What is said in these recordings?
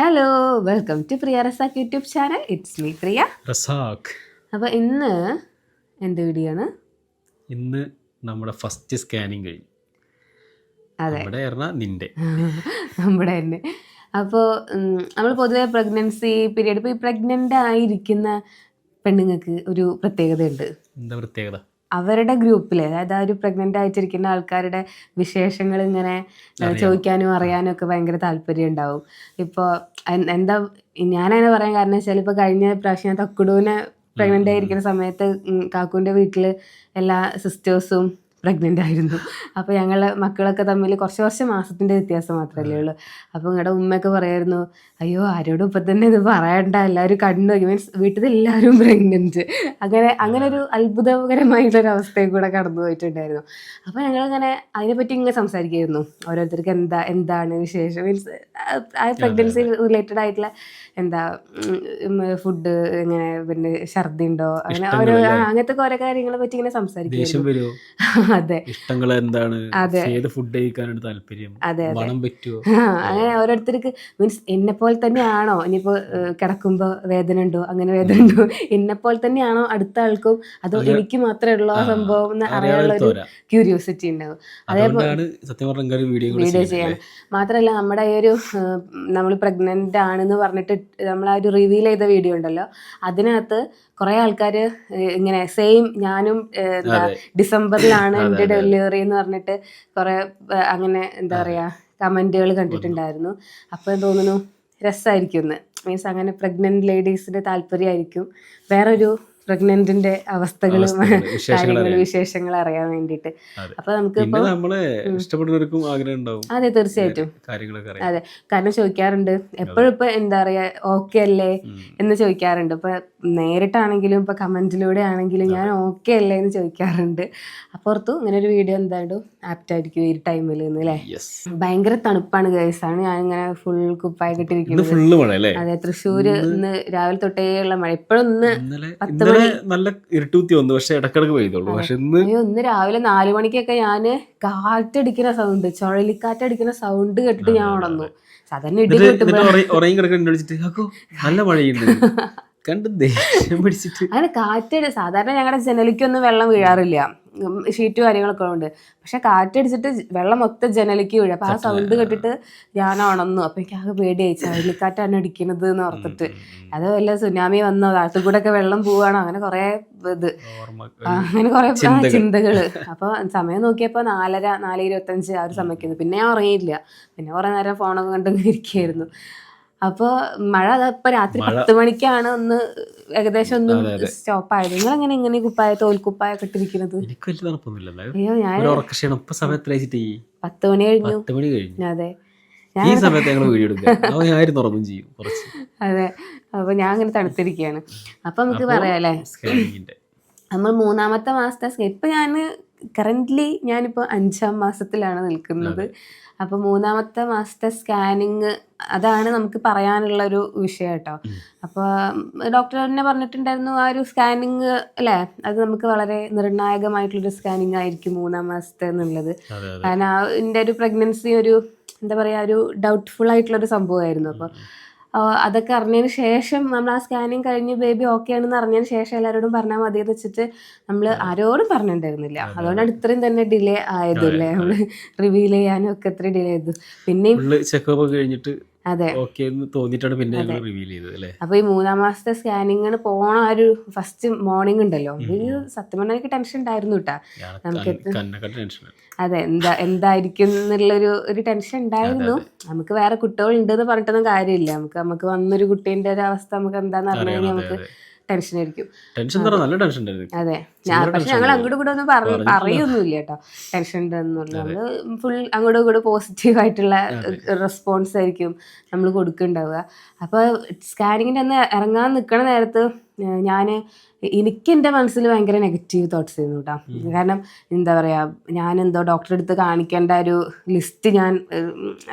Hello welcome to Priya Razak YouTube channel it's me Priya Razak. അപ്പോൾ ഇന്ന് എന്ത് video ആണ് ഇന്ന് നമ്മുടെ ഫസ്റ്റ് സ്കാനിങ് കഴിഞ്ഞു. അതെ. നമ്മുടെ നിന്റെ. നമ്മുടെ തന്നെ. അപ്പോൾ നമ്മൾ പൊതുവെ പ്രഗ്നൻസി പീരീഡ് ഇപ്പോൾ ഈ പ്രഗ്നന്റ് ആയിരിക്കുന്ന പെണ്ണുങ്ങൾക്ക് ഒരു പ്രത്യേകതയുണ്ട്. എന്താ പ്രത്യേകത? അവരുടെ ഗ്രൂപ്പിൽ അതായത് ആ ഒരു പ്രഗ്നന്റ് ആയിട്ടിരിക്കുന്ന ആൾക്കാരുടെ വിശേഷങ്ങൾ ഇങ്ങനെ. ചോദിക്കാനും അറിയാനും ഒക്കെ ഭയങ്കര താല്പര്യം ഉണ്ടാവും ഇപ്പോൾ എന്താ ഞാനതിനെ പറയാൻ കാരണം വെച്ചാൽ ഇപ്പോൾ കഴിഞ്ഞ പ്രാവശ്യം ഞാൻ തക്കുടൂനെ പ്രഗ്നന്റ് ആയിരിക്കുന്ന സമയത്ത് കാക്കുവിന്റെ വീട്ടിൽ എല്ലാ സിസ്റ്റേഴ്സും പ്രഗ്നന്റ് ആയിരുന്നു. അപ്പോൾ ഞങ്ങൾ മക്കളൊക്കെ തമ്മിൽ കുറച്ച് കുറച്ച് മാസത്തിന്റെ വ്യത്യാസം മാത്രമല്ലേ ഉള്ളൂ. അപ്പോൾ നിങ്ങളുടെ ഉമ്മയൊക്കെ പറയായിരുന്നു അയ്യോ ആരോടും ഇപ്പം തന്നെ ഇത് പറയണ്ട. എല്ലാവരും കണ്ടു മീൻസ് വീട്ടിൽ എല്ലാവരും പ്രഗ്നന്റ് അങ്ങനെ അങ്ങനെ ഒരു അത്ഭുതകരമായിട്ടൊരു അവസ്ഥയിൽ കൂടെ കടന്നു പോയിട്ടുണ്ടായിരുന്നു. അപ്പോൾ ഞങ്ങളിങ്ങനെ അതിനെപ്പറ്റി ഇങ്ങനെ സംസാരിക്കുമായിരുന്നു ഓരോരുത്തർക്ക് എന്താ എന്താണ് വിശേഷം? മീൻസ് ആ പ്രഗ്നൻസി റിലേറ്റഡ് ആയിട്ടുള്ള എന്താ ഫുഡ് ഇങ്ങനെ പിന്നെ ഛർദി ഉണ്ടോ? അങ്ങനെ ഓരോ അങ്ങനത്തെ ഓരോ കാര്യങ്ങളെ പറ്റി ഇങ്ങനെ വരുമോ അതെ. ഇഷ്ടങ്ങൾ എന്താണ്. ഏത് ഫുഡ് കഴിക്കാനാണ് താല്പര്യം. അതെ അതെ. മണം പറ്റുമോ ആ, അങ്ങനെ ഓരോരുത്തർക്ക് മീൻസ് എന്നെ പോലെ തന്നെയാണോ? ഇനിയിപ്പോ ഏഹ്, കിടക്കുമ്പോ വേദന ഉണ്ടോ? അങ്ങനെ വേദന ഉണ്ടോ? എന്നെ പോലെ തന്നെയാണോ അടുത്ത ആൾക്കും? അതോ എനിക്ക് മാത്രമേ ഉള്ളൂ ആ സംഭവം എന്ന് അറിയാനുള്ള ഒരു ക്യൂരിയോസിറ്റി ഉണ്ടാവും. അതേപോലെ വീഡിയോ ചെയ്യാൻ മാത്രമല്ല നമ്മുടെ ഈ ഒരു നമ്മൾ പ്രഗ്നന്റ് ആണെന്ന് പറഞ്ഞിട്ട് നമ്മൾ ആ ഒരു റിവീൽ ചെയ്ത വീഡിയോ ഉണ്ടല്ലോ? അതിനകത്ത് കുറെ ആൾക്കാർ ഇങ്ങനെ സെയിം ഞാനും ഡിസംബറിലാണ് അതെ, ഡെലിവറി എന്ന് പറഞ്ഞിട്ട് കുറെ അങ്ങനെ എന്താ പറയാ കമന്റുകൾ കണ്ടിട്ടുണ്ടായിരുന്നു. അപ്പൊ തോന്നുന്നു രസമായിരിക്കും എന്ന് മീൻസ് അങ്ങനെ പ്രഗ്നന്റ് ലേഡീസിന്റെ താല്പര്യമായിരിക്കും. വേറൊരു പ്രഗ്നന്റിന്റെ അവസ്ഥകളും വിശേഷങ്ങൾ അറിയാൻ. വേണ്ടിട്ട് വേണ്ടിയിട്ട്. അപ്പൊ നമുക്ക് ഇഷ്ടപ്പെടുന്നവർക്കും ആഗ്രഹം ഉണ്ടാവും. അതെ തീർച്ചയായിട്ടും. അതെ. കാരണം ചോദിക്കാറുണ്ട് എപ്പോഴും ഇപ്പൊ എന്താ പറയാ ഓക്കെ അല്ലേ. എന്ന് ചോദിക്കാറുണ്ട്. ഇപ്പൊ നേരിട്ടാണെങ്കിലും ഇപ്പൊ കമന്റിലൂടെ ആണെങ്കിലും ഞാൻ ഓക്കെ അല്ലേ എന്ന് ചോദിക്കാറുണ്ട്. അപ്പുറത്തു ഇങ്ങനെ ഒരു വീഡിയോ എന്തായാലും ആപ്റ്റ് ആയിരിക്കും ഈ ടൈമിൽ നിന്ന് അല്ലേ. ഭയങ്കര തണുപ്പാണ് ഗേഴ്സാണ് ഞാൻ ഇങ്ങനെ ഫുൾ കുപ്പായി കിട്ടിയിരിക്കുന്നത് അതെ തൃശ്ശൂർ ഇന്ന് രാവിലെ തൊട്ടേ ഉള്ള മഴ. ഇപ്പോഴൊന്ന് ഇന്ന് പത്ത് നല്ല ഇരുട്ടൂത്തി വന്നു പക്ഷേ ഇടക്കിടക്ക് പെയ്തോളൂ പക്ഷെ ഇന്ന് ഇന്ന് രാവിലെ നാലു മണിക്കൊക്കെ ഞാൻ കാറ്റടിക്കുന്ന സൗണ്ട് ചുഴലിക്കാറ്റടിക്കുന്ന സൗണ്ട് കേട്ടിട്ട് ഞാൻ ഉണർന്നു. സാധാരണ ഇടി എന്നിട്ട് കിട്ടുമ്പോ എന്നിട്ട് ഉറങ്ങി- ഉറങ്ങി കിടക്കാൻ വിളിച്ചിട്ട് അക്കോ നല്ല മഴയുണ്ട്. കണ്ട് ദേഷ്യം പിടിച്ചിട്ട്. അങ്ങനെ കാറ്റടി സാധാരണ ഞങ്ങളുടെ ജനലിക്കൊന്നും വെള്ളം വീഴാറില്ല. ഷീറ്റ് കാര്യങ്ങളൊക്കെ ഉണ്ട് പക്ഷെ കാറ്റടിച്ചിട്ട് വെള്ളം മൊത്തം ജനലിക്ക് വീഴും. അപ്പൊ ആ സൗണ്ട് കേട്ടിട്ട് ഞാൻ ഉണന്നു അപ്പൊ എനിക്ക് ആകെ പേടിയായി. ചുഴലിക്കാറ്റാണ് അടിക്കണത് എന്ന് ഓർത്തിട്ട്. അത് വല്ല സുനാമി വന്നോ താഴത്തു കൂടെ ഒക്കെ വെള്ളം പോവാണ് അങ്ങനെ കുറെ ഇത്. അങ്ങനെ കുറെ. ചിന്തകൾ. അപ്പൊ സമയം നോക്കിയപ്പോ നാലര നാല് ഇരുപത്തഞ്ച് ആ ഒരു സമയത്ത്. പിന്നെ ഞാൻ ഉറങ്ങിയില്ല പിന്നെ കുറെ നേരം ഫോണൊക്കെ കണ്ടിങ്ങനെ ഇരിക്കുകയായിരുന്നു അപ്പൊ മഴ ഇപ്പൊ രാത്രി പത്ത് മണിക്കാണ് ഒന്ന് ഏകദേശം ഒന്ന്. സ്റ്റോപ്പ് ആയത് നിങ്ങൾ എങ്ങനെ ഇങ്ങനെ കുപ്പായ തോൽക്കുപ്പായ ഒക്കെ ഇട്ടിരിക്കുന്നത് അയ്യോ ഞാൻ പത്ത് മണി കഴിഞ്ഞു. അതെ. ഈ സമയത്ത് ഞങ്ങൾ വീഡിയോ ആരും തുറന്നും ചെയ്യും അതെ. അപ്പൊ ഞാൻ അങ്ങനെ തണുത്തിരിക്കുകയാണ്. അപ്പൊ നമുക്ക് പറയാം പറയാല്ലേ സ്കാനിങ്ങിന്റെ നമ്മൾ മൂന്നാമത്തെ മാസത്തെ ഇപ്പൊ ഞാൻ കറന്റ്ലി ഞാനിപ്പോൾ അഞ്ചാം മാസത്തിലാണ് നിൽക്കുന്നത്. അപ്പോൾ മൂന്നാമത്തെ മാസത്തെ സ്കാനിങ് അതാണ് നമുക്ക് പറയാനുള്ള ഒരു വിഷയം കേട്ടോ. അപ്പോൾ ഡോക്ടർ തന്നെ പറഞ്ഞിട്ടുണ്ടായിരുന്നു ആ ഒരു സ്കാനിങ് അല്ലേ? അത് നമുക്ക് വളരെ നിർണായകമായിട്ടുള്ളൊരു സ്കാനിങ് ആയിരിക്കും മൂന്നാം മാസത്തെ എന്നുള്ളത്. കാരണം ആ എന്റെ ഒരു പ്രഗ്നൻസി ഒരു എന്താ പറയുക ഒരു ഡൗട്ട്ഫുൾ ആയിട്ടുള്ളൊരു സംഭവമായിരുന്നു. അപ്പോൾ അതൊക്കെ അറിഞ്ഞതിന് ശേഷം നമ്മൾ ആ സ്കാനിങ് കഴിഞ്ഞ് ബേബി ഓക്കെ ആണെന്ന് അറിഞ്ഞതിന് ശേഷം എല്ലാവരോടും പറഞ്ഞാൽ മതി എന്ന് വെച്ചിട്ട് നമ്മൾ ആരോടും പറഞ്ഞിട്ടുണ്ടായിരുന്നില്ല. അതുകൊണ്ടാണ് ഇത്രയും തന്നെ ഡിലേ ആയതല്ലേ? നമ്മൾ റിവീൽ ചെയ്യാനും ഒക്കെ ഇത്രയും ഡിലേ ചെയ്തു പിന്നെയും ചെക്കപ്പ് കഴിഞ്ഞിട്ട് അതെ. ഓക്കെ എന്ന് തോന്നിയിട്ടാണ് പിന്നെ ഞങ്ങൾ റിവീൽ ചെയ്തത് അല്ലേ? അപ്പൊ ഈ മൂന്നാം മാസത്തെ സ്കാനിങ്ങിന് പോണ ആ ഒരു ഫസ്റ്റ് മോർണിംഗ് ഉണ്ടല്ലോ. ഇത് സത്യം പറഞ്ഞാൽ എനിക്ക് ടെൻഷൻ ഉണ്ടായിരുന്നു കേട്ടാ നമുക്ക് അതെ എന്താ എന്തായിരിക്കും എന്നുള്ളൊരു ഒരു ടെൻഷൻ ഉണ്ടായിരുന്നു. നമുക്ക് വേറെ കുട്ടികൾ ഉണ്ടെന്ന് പറഞ്ഞിട്ടൊന്നും കാര്യമില്ല. നമുക്ക് നമുക്ക് വന്നൊരു കുട്ടീന്റെ ഒരു അവസ്ഥ നമുക്ക് എന്താന്ന് അറിഞ്ഞു കഴിഞ്ഞാൽ നമുക്ക് ടെൻഷൻ ആയിരിക്കും. ടെൻഷൻ നല്ല ടെൻഷൻ അതെ. ഞാൻ പക്ഷെ ഞങ്ങൾ. അങ്ങോട്ടും കൂടെ ഒന്നും പറഞ്ഞു പറയൊന്നുമില്ല കേട്ടോ. ടെൻഷൻ ഉണ്ടെന്നുള്ള നമ്മൾ ഫുൾ അങ്ങോട്ടും കൂടെ പോസിറ്റീവ് ആയിട്ടുള്ള റെസ്പോൺസ് ആയിരിക്കും നമ്മൾ കൊടുക്കുന്നുണ്ടാവുക അപ്പൊ സ്കാനിങ്ങിന്റെ അന്ന് ഇറങ്ങാൻ നിൽക്കണ നേരത്ത് ഞാൻ എനിക്ക് എന്റെ മനസ്സിൽ ഭയങ്കര നെഗറ്റീവ് തോട്ട്സ് ആയിരുന്നു കേട്ടോ കാരണം എന്താ പറയുക ഞാൻ എന്തോ ഡോക്ടറെ അടുത്ത് കാണിക്കേണ്ട ഒരു ലിസ്റ്റ് ഞാൻ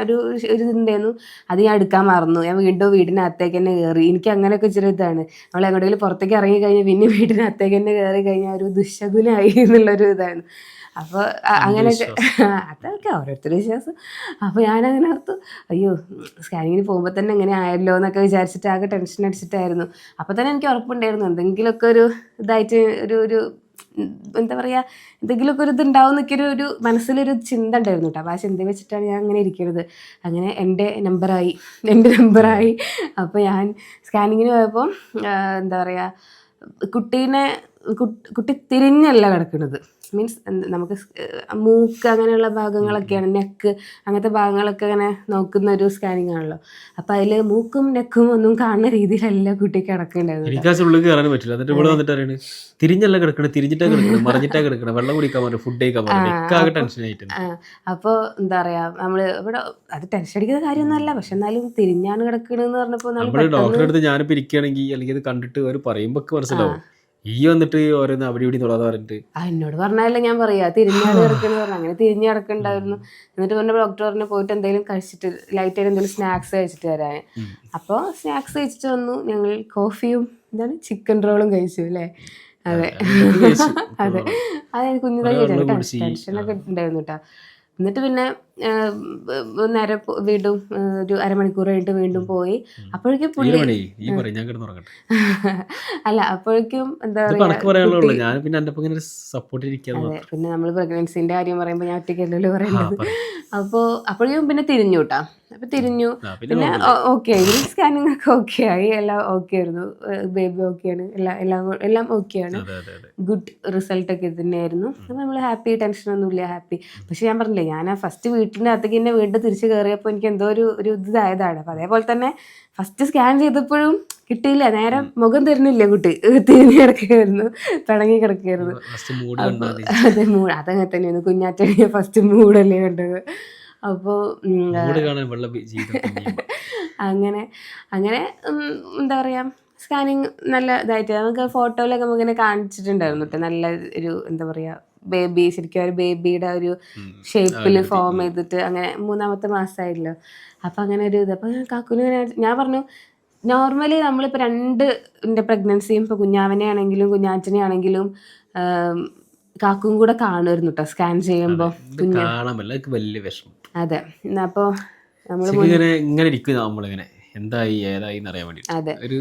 ഒരു ഒരു ഇതുണ്ടായിരുന്നു. അത് ഞാൻ എടുക്കാൻ മറന്നു. ഞാൻ വീണ്ടും വീടിനകത്തേക്ക് തന്നെ കയറി എനിക്ക് അങ്ങനെയൊക്കെ ഇച്ചിരി ഇതാണ്. നമ്മൾ എങ്ങോട്ടെങ്കിലും പുറത്തേക്ക് ഇറങ്ങി കഴിഞ്ഞാൽ പിന്നെ വീടിനകത്തേക്ക് തന്നെ കയറി കഴിഞ്ഞാൽ ഒരു ദുശകുലായി എന്നുള്ളൊരു ഇതായിരുന്നു. അപ്പോൾ അങ്ങനെ അതൊക്കെ ഓരോരുത്തരുടെ വിശ്വാസം. അപ്പോൾ ഞാനങ്ങനെ ഓർത്തു അയ്യോ സ്കാനിങ്ങിന് പോകുമ്പോൾ തന്നെ എങ്ങനെ ആയല്ലോ എന്നൊക്കെ വിചാരിച്ചിട്ട് ആകെ ടെൻഷൻ അടിച്ചിട്ടായിരുന്നു. അപ്പോൾ തന്നെ എനിക്ക് ഉറപ്പുണ്ടായിരുന്നു. എന്തെങ്കിലുമൊക്കെ ഒരു ഇതായിട്ട് ഒരു ഒരു എന്താ പറയുക എന്തെങ്കിലുമൊക്കെ ഒരു ഇതുണ്ടാവും എന്നൊക്കെ ഒരു ഒരു മനസ്സിലൊരു ചിന്ത ഉണ്ടായിരുന്നു കേട്ടോ. അപ്പോൾ ആ ചിന്ത വെച്ചിട്ടാണ് ഞാൻ അങ്ങനെ ഇരിക്കുന്നത്. അങ്ങനെ എന്റെ നമ്പറായി എന്റെ നമ്പറായി അപ്പോൾ ഞാൻ സ്കാനിങ്ങിന് പോയപ്പോൾ എന്താ പറയുക കുട്ടീനെ കുട്ടി കുട്ടി തിരിഞ്ഞല്ല കിടക്കുന്നത്. മീൻസ് നമുക്ക് മൂക്ക് അങ്ങനെയുള്ള ഭാഗങ്ങളൊക്കെയാണ് നെക്ക് അങ്ങനത്തെ ഭാഗങ്ങളൊക്കെ അങ്ങനെ നോക്കുന്ന ഒരു സ്കാനിങ് ആണല്ലോ. അപ്പം അതിൽ മൂക്കും നെക്കും ഒന്നും കാണുന്ന രീതിയിലല്ല കുട്ടി കിടക്കേണ്ടത്. പറ്റില്ല. എന്നിട്ട് ഇവിടെ വന്നിട്ട് തിരിഞ്ഞല്ല കിടക്കണേ തിരിഞ്ഞിട്ടാ കിടക്കണേ മറിഞ്ഞിട്ടാ കിടക്കണേ വെള്ളം കുടിക്കാൻ പറഞ്ഞു ഫുഡ് കഴിക്കാൻ പറഞ്ഞു ടെൻഷൻ ആയിട്ടുണ്ട്. അപ്പോൾ എന്താ പറയാ നമ്മൾ ഇവിടെ അത് ടെൻഷൻ അടിക്കുന്ന കാര്യമൊന്നുമല്ല പക്ഷെ എന്നാലും തിരിഞ്ഞാണ് കിടക്കണെന്ന് പറഞ്ഞപ്പോൾ നമ്മൾ ഡോക്ടറെ അടുത്ത് ഞാനിപ്പോ ഇരിക്കുകയാണെങ്കിൽ അല്ലെങ്കിൽ ഇത് കണ്ടിട്ട് അവർ പറയുമ്പോ ഒക്കെ മനസ്സിലാവും. ഈ വന്നിട്ട് ഓരോന്ന് അവിടെ ഇവിടെ തൊടാതെ പറഞ്ഞിട്ട്. ആ എന്നോട് പറഞ്ഞാലേ ഞാൻ പറയാ. തിരിഞ്ഞാട് കിടക്കുന്നത് പറഞ്ഞു. അങ്ങനെ തിരിഞ്ഞ് എന്നിട്ട് പറഞ്ഞ ഡോക്ടർ പറഞ്ഞു പോയിട്ട് എന്തെങ്കിലും കഴിച്ചിട്ട് ലൈറ്റ് ആയിട്ട് എന്തെങ്കിലും സ്നാക്സ് കഴിച്ചിട്ട് വരാൻ. അപ്പോൾ സ്നാക്സ് കഴിച്ചിട്ട് വന്നു. ഞങ്ങൾ കോഫിയും എന്താണ് ചിക്കൻ റോളും കഴിച്ചു അല്ലേ? അതെ. അതെ. അതെ കുഞ്ഞിതായി ടെൻഷനൊക്കെ ഉണ്ടായിരുന്നു കേട്ടോ. എന്നിട്ട് പിന്നെ നേരെ വീണ്ടും ഒരു അരമണിക്കൂർ കഴിഞ്ഞിട്ട് വീണ്ടും പോയി. അപ്പോഴേക്കും പുള്ളി അല്ല അപ്പോഴേക്കും എന്താ പറയുക പറയാ പിന്നെ നമ്മൾ പ്രഗ്നൻസിന്റെ കാര്യം പറയുമ്പോൾ ഞാൻ ഒറ്റയ്ക്കല്ലല്ലോ പറയുന്നത്. പറയ്. അപ്പോൾ അപ്പോഴേക്കും പിന്നെ തിരിഞ്ഞു കേട്ടാ അപ്പൊ തിരിഞ്ഞു. പിന്നെ. ഓക്കെ. ആയി സ്കാനിങ് ഒക്കെ ഓക്കെ ആയി. എല്ലാം ഓക്കെ ആയിരുന്നു. ബേബി ഓക്കെയാണ് എല്ലാം എല്ലാം എല്ലാം ഓക്കെയാണ് ആണ്. ഗുഡ് റിസൾട്ട് ഒക്കെ തന്നെയായിരുന്നു. അപ്പൊ നമ്മൾ ഹാപ്പി ടെൻഷനൊന്നുമില്ല ഹാപ്പി പക്ഷെ ഞാൻ പറഞ്ഞില്ലേ ഞാൻ ആ ഫസ്റ്റ് വീട്ടിന്റെ അകത്തേക്ക് തന്നെ വീണ്ടും തിരിച്ച് കയറിയപ്പോൾ എനിക്ക് എന്തോ ഒരു ഒരു ഇതായതാണ്. അപ്പം അതേപോലെ തന്നെ ഫസ്റ്റ് സ്കാൻ ചെയ്തപ്പോഴും കിട്ടിയില്ല. നേരം മുഖം തരുന്നില്ല കുട്ടി. തിരിഞ്ഞ് കിടക്കുകയായിരുന്നു. പിണങ്ങി കിടക്കുകയായിരുന്നു. അതെ മൂഡ് അതങ്ങനെ തന്നെയായിരുന്നു. കുഞ്ഞാറ്റ ഫസ്റ്റ് മൂടല്ലേ കണ്ടത്. അപ്പോൾ അങ്ങനെ അങ്ങനെ എന്താ പറയുക സ്കാനിങ് നല്ല ഇതായിട്ട്. നമുക്ക് ഫോട്ടോയിലൊക്കെ നമുക്ക് ഇങ്ങനെ കാണിച്ചിട്ടുണ്ടായിരുന്നു കേട്ടോ നല്ല ഒരു എന്താ പറയുക ബേബി ശരിക്കും ഒരു ബേബിയുടെ ഒരു ഷേപ്പിൽ ഫോം ചെയ്തിട്ട് അങ്ങനെ മൂന്നാമത്തെ മാസമായില്ലോ അപ്പം അങ്ങനെ ഒരു ഇത്. അപ്പം കാക്കുന് ഞാൻ പറഞ്ഞു നോർമലി നമ്മളിപ്പോൾ രണ്ട് പ്രഗ്നൻസിയും ഇപ്പോൾ കുഞ്ഞാവനെ ആണെങ്കിലും കുഞ്ഞാറ്റനെ ആണെങ്കിലും കാക്കും കൂടെ കാണുമായിരുന്നു കേട്ടോ സ്കാൻ ചെയ്യുമ്പോൾ വലിയ വിഷമം. അതെ. അപ്പോൾ നമ്മൾ ഇങ്ങനെ ഇരിക്കുന്ന നമ്മളിങ്ങനെ. എന്തായി ഏതായി അറിയാൻ വേണ്ടി അതെ. ഒരു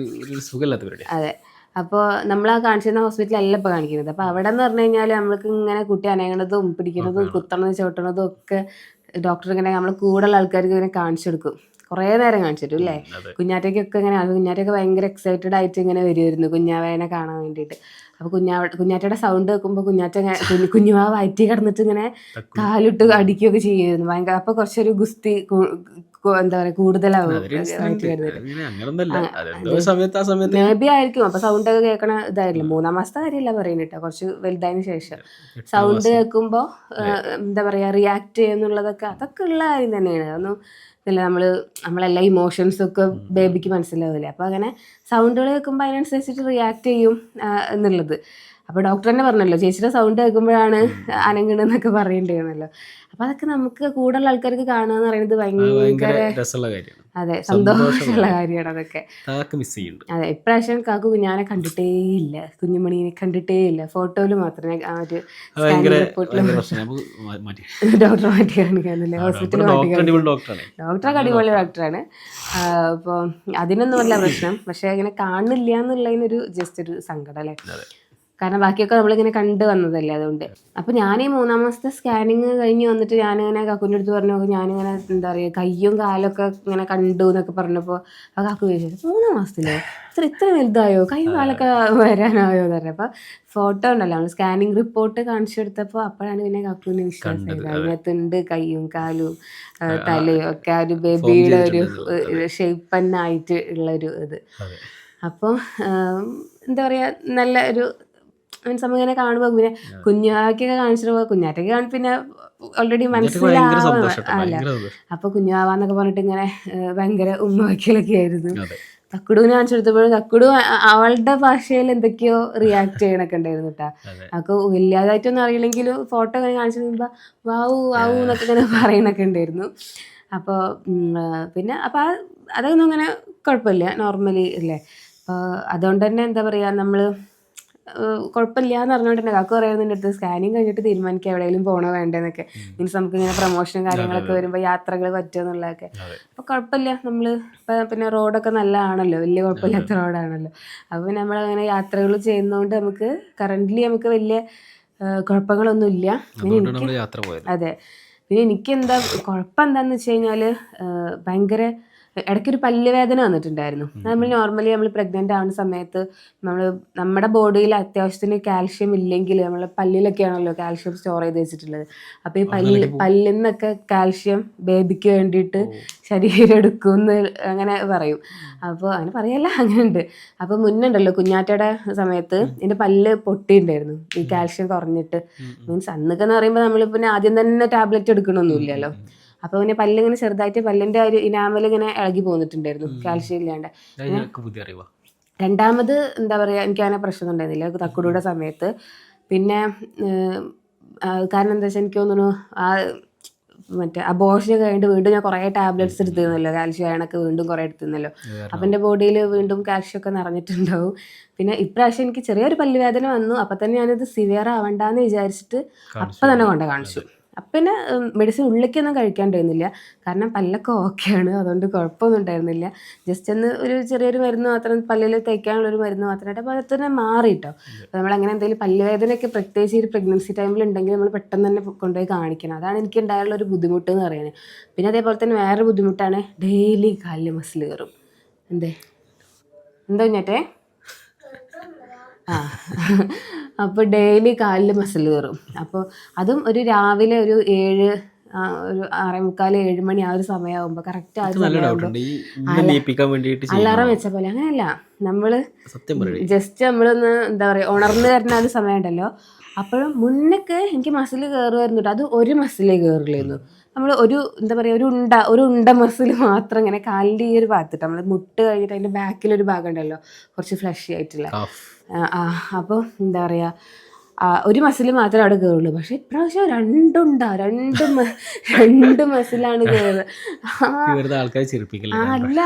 സുഖമില്ലാത്ത അതെ. അപ്പോൾ നമ്മൾ ആ കാണിച്ചിരുന്ന ഹോസ്പിറ്റലല്ല ഇപ്പോൾ കാണിക്കുന്നത്. അപ്പോൾ അവിടെ എന്ന് പറഞ്ഞു കഴിഞ്ഞാൽ നമ്മൾക്ക് ഇങ്ങനെ കുട്ടി അനങ്ങണതും പിടിക്കുന്നതും കുത്തണതും ചവിട്ടണതും ഒക്കെ ഡോക്ടർ ഇങ്ങനെ നമ്മൾ കൂടുതൽ ആൾക്കാർക്ക് ഇങ്ങനെ കാണിച്ചു കൊടുക്കും. കുറേ നേരം കാണിച്ചു തരും അല്ലേ? കുഞ്ഞാറ്റയ്ക്കൊക്കെ ഇങ്ങനെ കുഞ്ഞാറ്റയൊക്കെ ഭയങ്കര എക്സൈറ്റഡ് ആയിട്ട് ഇങ്ങനെ വരുമായിരുന്നു കുഞ്ഞാവേനെ കാണാൻ വേണ്ടിയിട്ട്. അപ്പൊ കുഞ്ഞാവ കുഞ്ഞാറ്റയുടെ സൗണ്ട് കേൾക്കുമ്പോൾ കുഞ്ഞാറ്റ ഇങ്ങനെ കുഞ്ഞു കുഞ്ഞുമാ വയറ്റി കിടന്നിട്ട് ഇങ്ങനെ. കാലിട്ട് അടിക്കുകയൊക്കെ ചെയ്യുമായിരുന്നു ഭയങ്കര അപ്പൊ കുറച്ചൊരു ഗുസ്തി എന്താ പറയാ കൂടുതലാവും. മേ ബി ആയിരിക്കും. അപ്പൊ സൗണ്ട് ഒക്കെ കേൾക്കണ ഇതായിരുന്നു മൂന്നാം മാസത്തെ കാര്യമല്ല പറയുന്നത് കേട്ടോ. കുറച്ച് വലുതായതിനു ശേഷം. സൗണ്ട് കേൾക്കുമ്പോ എന്താ പറയാ റിയാക്ട് ചെയ്യുന്നുള്ളതൊക്കെ അതൊക്കെ ഉള്ള കാര്യം തന്നെയാണ്. അതൊന്നും ഇല്ല നമ്മൾ നമ്മളെല്ലാ ഇമോഷൻസും ഒക്കെ ബേബിക്ക് മനസ്സിലാവില്ലേ? അപ്പൊ അങ്ങനെ സൗണ്ടുകൾ കേൾക്കുമ്പോൾ അതിനനുസരിച്ചിട്ട് റിയാക്ട് ചെയ്യും എന്നുള്ളത്. അപ്പൊ ഡോക്ടർ തന്നെ പറഞ്ഞല്ലോ ചേച്ചിയുടെ സൗണ്ട് കേൾക്കുമ്പോഴാണ് അനങ്ങണെന്നൊക്കെ പറയേണ്ടിയിരുന്നല്ലോ അപ്പൊ അതൊക്കെ നമുക്ക് കൂടുതൽ ആൾക്കാർക്ക് കാണുക എന്ന് പറയുന്നത് ഭയങ്കര രസമുള്ള കാര്യമാണ്. അതെ സന്തോഷമുള്ള കാര്യമാണ് അതൊക്കെ. അതെ ഇപ്രാവശ്യം കാക്കു കുഞ്ഞാനെ കണ്ടിട്ടേ ഇല്ല. കുഞ്ഞുമണിനെ കണ്ടിട്ടേ ഇല്ല. ഫോട്ടോയിൽ മാത്രമേ ആ ഒരു ഡോക്ടർ മാറ്റി. കാണിക്കാന്നില്ലേ ഹോസ്പിറ്റലിൽ ഡോക്ടർ അടിപൊളി ഡോക്ടറാണ്. ഡോക്ടറൊക്കെ അടിപൊളി ഡോക്ടറാണ്. അപ്പോൾ അതിനൊന്നുമല്ല പ്രശ്നം. പക്ഷെ ഇങ്ങനെ കാണില്ല എന്നുള്ളതിനൊരു ജസ്റ്റ് ഒരു സങ്കടം അല്ലേ? കാരണം ബാക്കിയൊക്കെ നമ്മളിങ്ങനെ കണ്ടു വന്നതല്ലേ അതുകൊണ്ട്. അപ്പൊ ഞാൻ ഈ മൂന്നാം മാസത്തെ സ്കാനിങ് കഴിഞ്ഞ് വന്നിട്ട് ഞാനിങ്ങനെ കാക്കുവിന്റെ അടുത്ത് പറഞ്ഞു "ഓ, ഞാനിങ്ങനെ എന്താ പറയുക കയ്യും കാലൊക്കെ ഇങ്ങനെ കണ്ടു എന്നൊക്കെ പറഞ്ഞപ്പോൾ ആ കാക്കു ചോദിച്ചു മൂന്നാം മാസത്തിലോ? ഇത്ര ഇത്ര വലുതായോ? കയ്യും കാലൊക്കെ വരാനായോ? എന്ന് പറഞ്ഞു അപ്പോൾ ഫോട്ടോ ഉണ്ടല്ലോ നമ്മൾ സ്കാനിങ് റിപ്പോർട്ട് കാണിച്ചു കൊടുത്തപ്പോൾ അപ്പോഴാണ് പിന്നെ കാക്കുവിന് വിശ്വാസം അതിനകത്തുണ്ട് കയ്യും കാലും തലയും ഒക്കെ ആ ഒരു ബേബിയുടെ ഒരു ഷേപ്പ് തന്നെ ആയിട്ട് ഉള്ള ഒരു ഇത്. അപ്പം അപ്പോൾ എന്താ പറയുക നല്ല ഒരു മീൻസ് നമുക്ക് ഇങ്ങനെ കാണുമ്പോൾ പിന്നെ കുഞ്ഞാക്കൊക്കെ കാണിച്ചിട്ട് കുഞ്ഞാറ്റൊക്കെ കാണും പിന്നെ ഓൾറെഡി മനസ്സിലാവുന്ന അല്ല. അപ്പൊ കുഞ്ഞാവാന്നൊക്കെ പറഞ്ഞിട്ട് ഇങ്ങനെ ഭയങ്കര ഉമ്മവയ്ക്കലൊക്കെ ആയിരുന്നു. തക്കുടുവിനെ കാണിച്ചെടുത്തപ്പോഴും തക്കുടു അവളുടെ ഭാഷയിൽ എന്തൊക്കെയോ റിയാക്ട് ചെയ്യണൊക്കെ ഉണ്ടായിരുന്നു കേട്ടാ അപ്പൊ വലുതായിട്ടൊന്നും അറിയില്ലെങ്കിലും ഫോട്ടോ ഇങ്ങനെ കാണിച്ചു കഴിയുമ്പോ വാവു വാവു എന്നൊക്കെ ഇങ്ങനെ പറയണൊക്കെ ഉണ്ടായിരുന്നു. അപ്പോൾ പിന്നെ അപ്പോൾ അതൊന്നും അങ്ങനെ കുഴപ്പമില്ല നോർമലി അല്ലേ അപ്പോൾ അതുകൊണ്ട് തന്നെ എന്താ പറയുക നമ്മൾ കുഴപ്പമില്ല എന്ന് പറഞ്ഞുകൊണ്ട് കാക്ക കാക്കു പറയുന്നതിന്റെ അടുത്ത് സ്കാനിങ് കഴിഞ്ഞിട്ട് തീരുമാനിക്കുക എവിടെയെങ്കിലും പോകണോ വേണ്ടെന്നൊക്കെ. മീൻസ് നമുക്ക് ഇങ്ങനെ പ്രൊമോഷനും കാര്യങ്ങളൊക്കെ വരുമ്പോൾ യാത്രകൾ പറ്റുമെന്നുള്ളതൊക്കെ അപ്പോൾ കുഴപ്പമില്ല നമ്മൾ ഇപ്പം പിന്നെ റോഡൊക്കെ നല്ലതാണല്ലോ. വലിയ കുഴപ്പമില്ലാത്ത റോഡാണല്ലോ അപ്പോൾ നമ്മളങ്ങനെ യാത്രകൾ ചെയ്യുന്നതുകൊണ്ട് നമുക്ക് കറന്റ്ലി നമുക്ക് വലിയ കുഴപ്പങ്ങളൊന്നുമില്ല. നമ്മൾ പോയത്. അതെ. പിന്നെ എനിക്ക് എന്താ കുഴപ്പം എന്താന്ന് വെച്ച് കഴിഞ്ഞാൽ ഭയങ്കര ഇടയ്ക്കൊരു പല്ലുവേദന വന്നിട്ടുണ്ടായിരുന്നു. നമ്മൾ നോർമലി നമ്മൾ പ്രഗ്നന്റ് ആവുന്ന സമയത്ത് നമ്മൾ നമ്മുടെ ബോഡിയിൽ അത്യാവശ്യത്തിന് കാൽഷ്യം ഇല്ലെങ്കിൽ നമ്മൾ പല്ലിലൊക്കെയാണല്ലോ കാൽഷ്യം സ്റ്റോർ ചെയ്ത് വെച്ചിട്ടുള്ളത്. അപ്പോൾ ഈ പല്ല് പല്ലിൽ നിന്നൊക്കെ കാൽഷ്യം ബേബിക്ക് വേണ്ടിയിട്ട് ശരീരം എടുക്കുമെന്ന് അങ്ങനെ പറയും. അപ്പോൾ അങ്ങനെ പറയല്ല അങ്ങനെ ഉണ്ട് അപ്പോൾ മുന്നുണ്ടല്ലോ കുഞ്ഞാറ്റയുടെ സമയത്ത് എന്റെ പല്ല് പൊട്ടിയിട്ടുണ്ടായിരുന്നു. ഈ കാൽഷ്യം കുറഞ്ഞിട്ട്. മീൻസ് അന്നൊക്കെ എന്ന് പറയുമ്പോൾ നമ്മൾ പിന്നെ ആദ്യം തന്നെ ടാബ്ലറ്റ് എടുക്കണമൊന്നുമില്ലല്ലോ അപ്പോൾ പിന്നെ പല്ലിങ്ങനെ ചെറുതായിട്ട് പല്ലിന്റെ ഒരു ഇനാമൽ ഇങ്ങനെ ഇളകി പോന്നിട്ടുണ്ടായിരുന്നു കാൽഷ്യം ഇല്ലാണ്ട്. രണ്ടാമത് എന്താ പറയുക എനിക്ക് അങ്ങനെ പ്രശ്നം ഉണ്ടായിരുന്നില്ല തക്കുടിയുടെ സമയത്ത്. പിന്നെ കാരണം എന്താ വെച്ചാൽ എനിക്ക് തോന്നുന്നു ആ മറ്റേ അബോഷൻ കഴിഞ്ഞിട്ട് വീണ്ടും ഞാൻ കുറേ ടാബ്ലറ്റ്സ് എടുത്തിരുന്നല്ലോ കാൽഷ്യം അയണൊക്കെ വീണ്ടും കുറേ എടുത്തിരുന്നല്ലോ. അപ്പം എന്റെ ബോഡിയിൽ വീണ്ടും കാൽഷ്യം ഒക്കെ നിറഞ്ഞിട്ടുണ്ടാവും. പിന്നെ ഇപ്രാവശ്യം എനിക്ക് ചെറിയൊരു പല്ലുവേദന വന്നു അപ്പം തന്നെ ഞാനിത് സിവിയർ ആവണ്ടെന്ന് വിചാരിച്ചിട്ട് അപ്പം തന്നെ കൊണ്ട് കാണിച്ചു. അപ്പം പിന്നെ മെഡിസിൻ ഉള്ളിലേക്കൊന്നും കഴിക്കാണ്ടിരുന്നില്ല കാരണം പല്ലൊക്കെ ഓക്കെയാണ് അതുകൊണ്ട് കുഴപ്പമൊന്നും ഉണ്ടായിരുന്നില്ല. ജസ്റ്റ് ഒന്ന് ഒരു ചെറിയൊരു മരുന്ന് മാത്രം പല്ലിൽ തേക്കാനുള്ള ഒരു മരുന്ന് മാത്രമായിട്ട് അപ്പോൾ അത് തന്നെ മാറി കേട്ടോ അപ്പോൾ നമ്മൾ അങ്ങനെ എന്തെങ്കിലും പല്ലുവേദനയൊക്കെ പ്രത്യേകിച്ച് ഒരു പ്രഗ്നൻസി ടൈമിൽ ഉണ്ടെങ്കിൽ നമ്മൾ പെട്ടെന്ന് തന്നെ കൊണ്ടുപോയി കാണിക്കണം. അതാണ് എനിക്ക് ഉണ്ടായുള്ള ഒരു ബുദ്ധിമുട്ട് എന്ന് പറയുന്നത് പിന്നെ അതേപോലെ തന്നെ വേറൊരു ബുദ്ധിമുട്ടാണ്. ഡെയിലി കാലിൽ മസിൽ കയറും എന്തേ? എന്താ ആ അപ്പോൾ ഡെയിലി കാലിൽ മസിൽ കയറും അപ്പോൾ അതും ഒരു രാവിലെ ഒരു ഏഴ് ഒരു ആറേ മുക്കാൽ ഏഴ് മണി ആ ഒരു സമയമാകുമ്പോൾ കറക്റ്റ് ആ ഒരു ചെയ്യുന്ന അലാറം വെച്ച പോലെ അങ്ങനെയല്ല. നമ്മൾ ജസ്റ്റ് നമ്മളൊന്ന് എന്താ പറയുക ഉണർന്നു തരുന്ന ഒരു സമയമുണ്ടല്ലോ. അപ്പോഴും മുന്നൊക്കെ എനിക്ക് മസിൽ കയറുമായിരുന്നു കേട്ടോ. അത് ഒരു മസിലേ കയറില്ലായിരുന്നു നമ്മൾ ഒരു എന്താ പറയുക ഒരു ഉണ്ട ഒരു ഉണ്ട മസിൽ മാത്രം ഇങ്ങനെ കാലിന്റെ ഈ ഒരു ഭാഗത്തിട്ട് നമ്മൾ മുട്ട് കഴിഞ്ഞിട്ട് അതിന്റെ ബാക്കിലൊരു ഭാഗം ഉണ്ടല്ലോ കുറച്ച് ഫ്ലഷി ആയിട്ടുള്ള. ആ, അപ്പോൾ എന്താ പറയുക ഒരു മസിൽ മാത്രമേ അവിടെ കയറുള്ളൂ. പക്ഷെ ഇപ്രാവശ്യം രണ്ടുണ്ടാ രണ്ട് രണ്ട് മസിലാണ് കയറുന്നത്. അല്ല.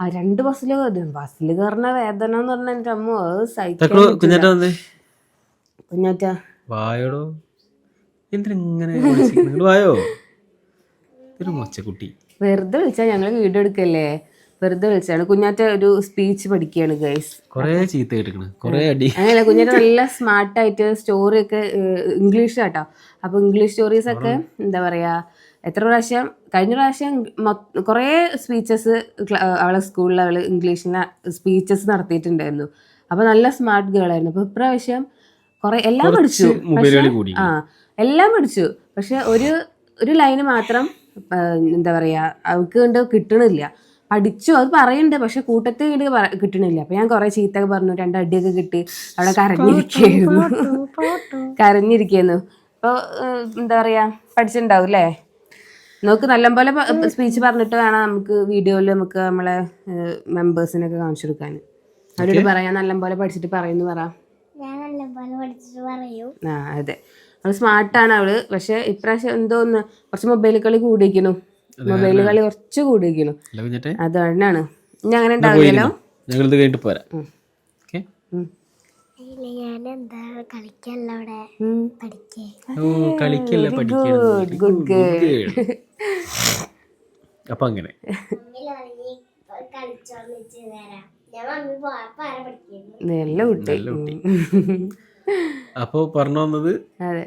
ആ രണ്ട് ബസ്സിൽ ബസ്സിൽ കയറുന്ന വേദന എന്ന് പറഞ്ഞാൽ എന്റെ അമ്മ സൈക്കിൾ കുഞ്ഞാറ്റ. വായോടോ? എന്തിനിങ്ങനെ വായോ? ഒരു മൊച്ചക്കുട്ടി. വെറുതെ വിളിച്ചാൽ ഞങ്ങൾ വീഡിയോ എടുക്കല്ലേ? വെറുതെ വിളിച്ചാണ്. കുഞ്ഞാറ്റ ഒരു സ്പീച്ച് പഠിക്കുകയാണ് ഗൈസ് കുറേ ചീത്ത കേട്ടിക്കണ് കുറേ അടി. അങ്ങനെയല്ല കുഞ്ഞാറ്റ നല്ല സ്മാർട്ടായിട്ട് സ്റ്റോറി ഒക്കെ ഇംഗ്ലീഷ് കേട്ടോ അപ്പോൾ ഇംഗ്ലീഷ് സ്റ്റോറീസ് ഒക്കെ എന്താ പറയാ എത്ര പ്രാവശ്യം കഴിഞ്ഞ പ്രാവശ്യം കുറെ സ്പീച്ചസ് അവളെ സ്കൂളിൽ അവൾ ഇംഗ്ലീഷിന് സ്പീച്ചസ് നടത്തിയിട്ടുണ്ടായിരുന്നു. അപ്പോൾ നല്ല സ്മാർട്ട് ഗേൾ ആയിരുന്നു. അപ്പോൾ ഇപ്രാവശ്യം കുറേ എല്ലാം പഠിച്ചു. ആ എല്ലാം പഠിച്ചു. പക്ഷെ ഒരു ഒരു ലൈന് മാത്രം എന്താ പറയാ അവൾക്ക് കണ്ട് കിട്ടണില്ല. പഠിച്ചു അത് പറയുന്നുണ്ട് പക്ഷെ കൂട്ടത്തിൽ കിട്ടണില്ല. അപ്പൊ ഞാൻ കുറെ ചീത്തൊക്കെ പറഞ്ഞു രണ്ട് അടിയൊക്കെ കിട്ടി. അവിടെ കരഞ്ഞിരിക്കുന്നു കരഞ്ഞിരിക്കുന്നു അപ്പൊ എന്താ പറയാ പഠിച്ചിട്ടുണ്ടാവും അല്ലേ നോക്ക് നല്ലപോലെ സ്പീച്ച് പറഞ്ഞിട്ട് വേണം നമുക്ക് വീഡിയോയിൽ നമുക്ക് നമ്മളെ മെമ്പേഴ്സിനൊക്കെ കാണിച്ചു കൊടുക്കാൻ. അവരോട് പറയാം നല്ലപോലെ പഠിച്ചിട്ട് പറയുന്നു പറ ഞാൻ നല്ലപോലെ പഠിച്ചിട്ട് പറയൂ ആ അതെ. അവൾ സ്മാർട്ടാണ് അവൾ. പക്ഷെ ഇപ്രാവശ്യം എന്തോ ഒന്ന് കുറച്ച് മൊബൈൽ കളി കൂടിയിരിക്കുന്നു. മൊബൈൽ കളി കുറച്ച് കൂടിയിരിക്കുന്നു. അത് തന്നെയാണ് അതുകൊണ്ടാണ് ഇനി അങ്ങനെ ഉണ്ടാവില്ലല്ലോ? ഞങ്ങളിത് കഴിഞ്ഞിട്ട് പോരാ. ഓക്കെ? ഇല്ല എന്താ കളിക്കല്ല അവിടെ. പഠിക്കേ. ഓ കളിക്കല്ല പഠിക്കണം ഗുഡ് ഗേൾ അപ്പൊ അങ്ങനെ. തരാം നല്ല കുട്ടി. നല്ല കുട്ടി. അപ്പൊ പറഞ്ഞു വന്നത് അതെ.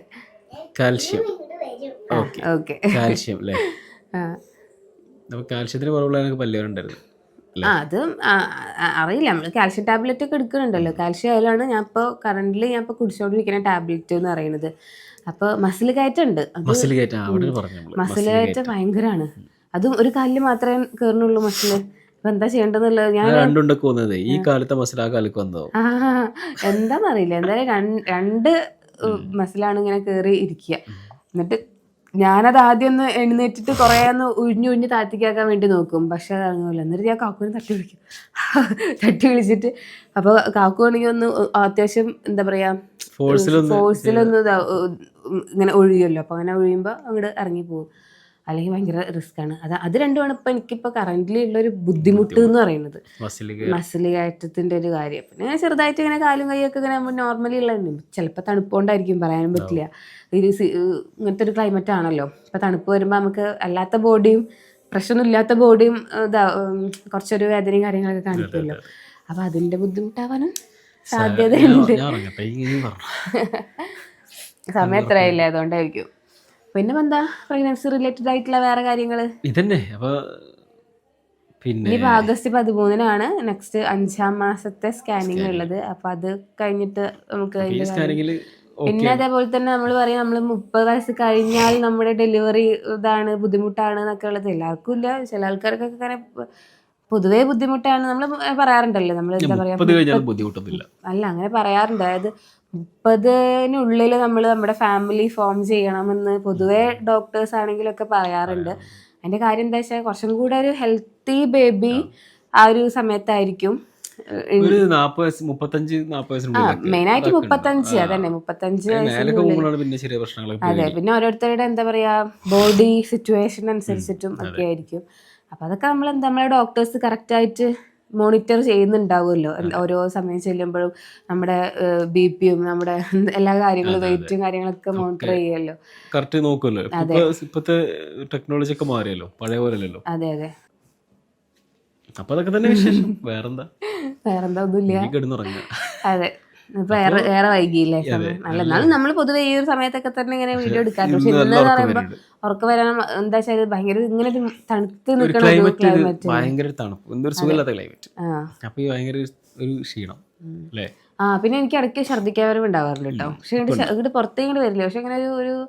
കാൽഷ്യം. ഇങ്ങോട്ട് വരും. ഓക്കെ. ഓക്കെ. കാൽഷ്യം അല്ലേ? ആ. അപ്പൊ കാൽഷ്യത്തിന് കുറവുള്ള എനിക്ക് പല്ലുണ്ടായിരുന്നു ആ, അത് ആ, ആ, അറിയില്ല. നമ്മൾ കാൽഷ്യം ടാബ്ലറ്റ് ഒക്കെ എടുക്കുന്നുണ്ടല്ലോ. കാൽഷ്യം ആയാലാണ് ഞാൻ ഇപ്പോൾ കറണ്ടിൽ ഞാൻ ഇപ്പോൾ കുടിച്ചുകൊണ്ടിരിക്കുന്ന ടാബ്ലറ്റ് എന്ന് പറയുന്നത്. അപ്പോൾ മസിൽ കയറ്റുണ്ട് അത് മസിൽ കയറ്റാൻ അവിടെ പറഞ്ഞു നമ്മൾ. മസിൽ കയറ്റം ഭയങ്കരമാണ്. അതും ഒരു കാലിൽ മാത്രമേ കയറുന്നുള്ളൂ മസിൽ എന്താ ചെയ്യേണ്ടതെന്നുള്ളത് ഞാൻ രണ്ടുണ്ടൊക്കെ വന്നത്. ഈ കാലത്തെ മസാല ആ കാലത്ത് വന്നോ എന്താന്ന് എന്താന്നറിയില്ല. എന്തായാലും രണ്ട് മസാലാണ് ഇങ്ങനെ കേറി ഇരിക്കുക എന്നിട്ട് ഞാനത് ആദ്യം ഒന്ന് എഴുന്നേറ്റിട്ട് കുറേ ഒന്ന് ഉഴിഞ്ഞു ഉഴിഞ്ഞ് താഴ്ത്തിക്കാക്കാൻ വേണ്ടി നോക്കും. പക്ഷെ അത് ഇറങ്ങില്ല എന്നിട്ട് ഞാൻ കാക്കുവിനെ തട്ടി വിളിക്കും. തട്ടി വിളിച്ചിട്ട് അപ്പോൾ കാക്കു ആണെങ്കിൽ ഒന്ന് അത്യാവശ്യം എന്താ പറയാ ഫോഴ്സിലൊന്ന് ഇങ്ങനെ ഒഴിയുമല്ലോ അപ്പോൾ അങ്ങനെ ഒഴിയുമ്പോൾ അങ്ങോട്ട് ഇറങ്ങി പോകും അല്ലെങ്കിൽ ഭയങ്കര റിസ്ക് ആണ്. അത് അത് രണ്ടുമാണ് ഇപ്പം എനിക്കിപ്പോൾ ഉള്ള ഒരു ബുദ്ധിമുട്ട് എന്ന് പറയുന്നത്. മസിൽ കയറ്റത്തിന്റെ ഒരു കാര്യം. പിന്നെ ചെറുതായിട്ട് ഇങ്ങനെ കാലും കൈയൊക്കെ ഇങ്ങനെ നോർമലി ഉള്ള ചിലപ്പോൾ തണുപ്പുകൊണ്ടായിരിക്കും പറയാനും പറ്റില്ല. ഇത് ഇങ്ങനത്തെ ഒരു ക്ലൈമറ്റ് ആണല്ലോ. ഇപ്പൊ തണുപ്പ് വരുമ്പോൾ നമുക്ക് അല്ലാത്ത ബോഡിയും പ്രശ്നമൊന്നും ഇല്ലാത്ത ബോഡിയും ഇതാ കുറച്ചൊരു വേദനയും കാര്യങ്ങളൊക്കെ കാണിക്കുമല്ലോ. അപ്പൊ അതിന്റെ ബുദ്ധിമുട്ടാവാനും സാധ്യതയുണ്ട്. സമയം എത്രയായില്ലേ? അതുകൊണ്ടായിരിക്കും. പിന്നെ എന്താ പ്രഗ്നൻസി റിലേറ്റഡ് ആയിട്ടുള്ള വേറെ കാര്യങ്ങൾ ഇതന്നെ. അപ്പൊ പിന്നെ ഇനിയിപ്പോ ആഗസ്റ്റ് പതിമൂന്നിനാണ് നെക്സ്റ്റ് അഞ്ചാം മാസത്തെ സ്കാനിങ് ഉള്ളത്. അപ്പൊ അത് കഴിഞ്ഞിട്ട് നമുക്ക് ഈ അതിന്റെ കാര്യം- സ്കാനിങ്ങിൽ പിന്നെ അതേപോലെ തന്നെ നമ്മൾ പറയും നമ്മൾ മുപ്പത് വയസ്സ് കഴിഞ്ഞാൽ നമ്മുടെ ഡെലിവറി ഇതാണ് ബുദ്ധിമുട്ടാണ് എന്നൊക്കെ ഉള്ളത്. എല്ലാവർക്കും ഇല്ല. ചില ആൾക്കാർക്കൊക്കെ അങ്ങനെ പൊതുവേ ബുദ്ധിമുട്ടാണ് നമ്മൾ പറയാറുണ്ടല്ലോ. നമ്മൾ എന്താ പറയാ മുപ്പത് കഴിഞ്ഞാൽ ബുദ്ധിമുട്ടൊന്നുമില്ല. അല്ല അങ്ങനെ പറയാറുണ്ട്. അതായത് മുപ്പതിനുള്ളിൽ നമ്മൾ നമ്മുടെ ഫാമിലി ഫോം ചെയ്യണമെന്ന് പൊതുവേ ഡോക്ടേഴ്സ് ആണെങ്കിലൊക്കെ പറയാറുണ്ട്. അതിന്റെ കാര്യം എന്താ വെച്ചാൽ കുറച്ചും കൂടെ ഒരു ഹെൽത്തി ബേബി ആ ഒരു സമയത്തായിരിക്കും. മെയിനായിട്ട് മുപ്പത്തഞ്ച് അതന്നെ. മുപ്പത്തഞ്ച് അതെ. പിന്നെ ഓരോരുത്തരുടെ എന്താ പറയാ ബോഡി സിറ്റുവേഷൻ അനുസരിച്ചിട്ടും ഒക്കെ ആയിരിക്കും. അപ്പൊ അതൊക്കെ നമ്മൾ എന്താ നമ്മളെ ഡോക്ടേഴ്സ് കറക്റ്റ് ആയിട്ട് മോണിറ്റർ ചെയ്യുന്നുണ്ടാവുമല്ലോ. ഓരോ സമയം ചെല്ലുമ്പോഴും നമ്മുടെ ബി പിയും നമ്മുടെ എല്ലാ കാര്യങ്ങളും വെയിറ്റും കാര്യങ്ങളൊക്കെ മോണിറ്റർ ചെയ്യുമല്ലോ. കറക്റ്റ് നോക്കുമല്ലോ. ഇപ്പൊ ഇപ്പത്തെ ടെക്നോളജി ഒക്കെ മാറിയല്ലോ. പഴയ പോലെ അതെ അതെ. അപ്പൊ അതൊക്കെ തന്നെ വിശേഷം. വേറെന്താ? വേറെന്താ ഒന്നുമില്ല. അതെ. ഇപ്പൊ ഏറെ വൈകിയില്ലേ അല്ല എന്നാലും നമ്മൾ പൊതുവെ ഈ ഒരു സമയത്തൊക്കെ തന്നെ ഇങ്ങനെ വീഡിയോ എടുക്കാറുണ്ട്. പക്ഷെ ഇന്ന് പറയുമ്പോ. ഉറക്കം വരാൻ എന്താ വെച്ചാൽ ഭയങ്കര ഇങ്ങനെ തണുത്ത് നിൽക്കണം ക്ലൈമറ്റ് ഭയങ്കര തണുപ്പ്. എന്തൊരു സുഖമില്ലാത്ത ക്ലൈമറ്റ് ആ. അപ്പൊ ഈ ഭയങ്കര ഒരു- ഒരു ക്ഷീണം അല്ലേ? ആ പിന്നെ എനിക്ക് ഇടയ്ക്ക് ഛർദ്ദിക്കാവരും ഉണ്ടാവാറില്ല കേട്ടോ. പക്ഷെ ഇങ്ങോട്ട് പുറത്തേങ്ങോട് വരില്ല. പക്ഷെ അങ്ങനെ ഒരു ഒരു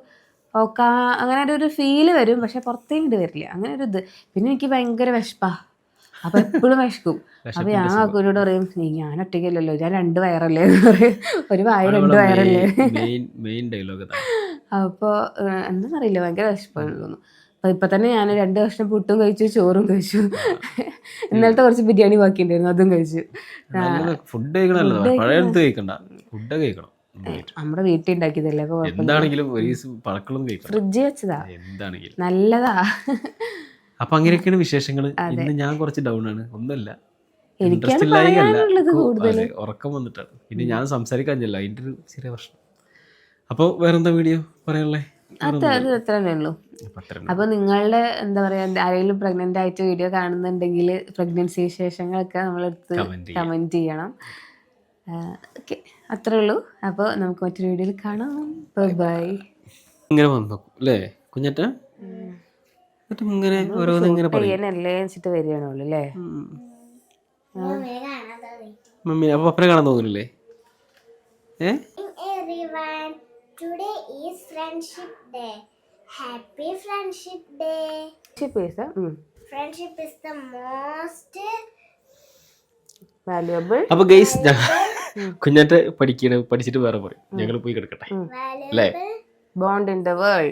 ഓക്കാ അങ്ങനെ ഒരു- ഒരു ഫീൽ വരും. പക്ഷെ പുറത്തേങ്ങോട്ട് വരില്ല. അങ്ങനെ ഒരു ഇത്. പിന്നെ എനിക്ക് ഭയങ്കര വിശപ്പാ. അപ്പൊ എപ്പോഴും വിശക്കും. അപ്പൊ ഞാൻ കാക്കൂനോട് പറയും നീ ഞാൻ ഒറ്റയ്ക്കല്ലല്ലോ ഞാൻ രണ്ട് വയറല്ലേ? എന്ന് പറയും. ഒരു വായ രണ്ട് വയറല്ലേ? ഡയലോഗ് അപ്പോൾ എന്താണെന്നറിയില്ല ഭയങ്കര വിശപ്പാണ് തോന്നുന്നു. അപ്പോൾ ഇപ്പം തന്നെ ഞാൻ രണ്ട് വർഷം പുട്ടും കഴിച്ചു ചോറും കഴിച്ചു. ഇന്നലത്തെ കുറച്ച് ബിരിയാണി ബാക്കിയുണ്ടായിരുന്നു അതും കഴിച്ചു. ഫുഡ് ഫുഡ് കഴിക്കണം. നമ്മുടെ വീട്ടിൽ ഉണ്ടാക്കിയതല്ലേ എന്താണെങ്കിലും ഫ്രിഡ്ജ് വെച്ചതാ. എന്താണെങ്കിലും. നല്ലതാ. അപ്പൊ അങ്ങനെയൊക്കെയാണ് വിശേഷങ്ങൾ ഇന്ന് ഞാൻ കുറച്ച് ഡൗൺ ആണ്. ഒന്നല്ല എനിക്കാണ് പറയാനുള്ളത് കൂടുതൽ ഉറക്കം വന്നിട്ടാണ്. പിന്നെ ഞാൻ സംസാരിക്കാഞ്ഞല്ല അതിന്റെ ഒരു ചെറിയ പ്രശ്നം. അപ്പോൾ വേറെന്താ വീഡിയോ പറയാനുള്ളേ? അത് അത് അത്ര തന്നെ ഉള്ളൂ. അപ്പൊ നിങ്ങളുടെ എന്താ പറയാ ആരെങ്കിലും പ്രഗ്നന്റ് ആയിട്ട് വീഡിയോ കാണുന്നുണ്ടെങ്കിൽ പ്രഗ്നൻസി വിശേഷങ്ങളൊക്കെ നമ്മളെടുത്ത് എടുത്ത് കമന്റ് ചെയ്യണം. ഓക്കെ അത്രേ ഉള്ളൂ. അപ്പോൾ നമുക്ക് മറ്റൊരു വീഡിയോയിൽ കാണാം. ബൈ ഇങ്ങനെ വന്നു? അല്ലേ കുഞ്ഞറ്റ? ഇങ്ങനെ ഓരോന്നിങ്ങനെ പയ്യനല്ലേ വെച്ചിട്ട് വരികയാണുള്ളൂ അല്ലേ? മമ്മിയെ കാണാൻ തോന്നി മമ്മി അപ്പൊ പപ്പനെ കാണാൻ തോന്നുന്നില്ലേ ഏ today is friendship day happy friendship day friendship is most valuable അപ്പൊ ഗൈസ് കുഞ്ഞാറ്റ പഠിക്കണ പഠിച്ചിട്ട് വേറെ പറയും ഞങ്ങൾ പോയി കിടക്കട്ടെ. അല്ലേ? Bond in the world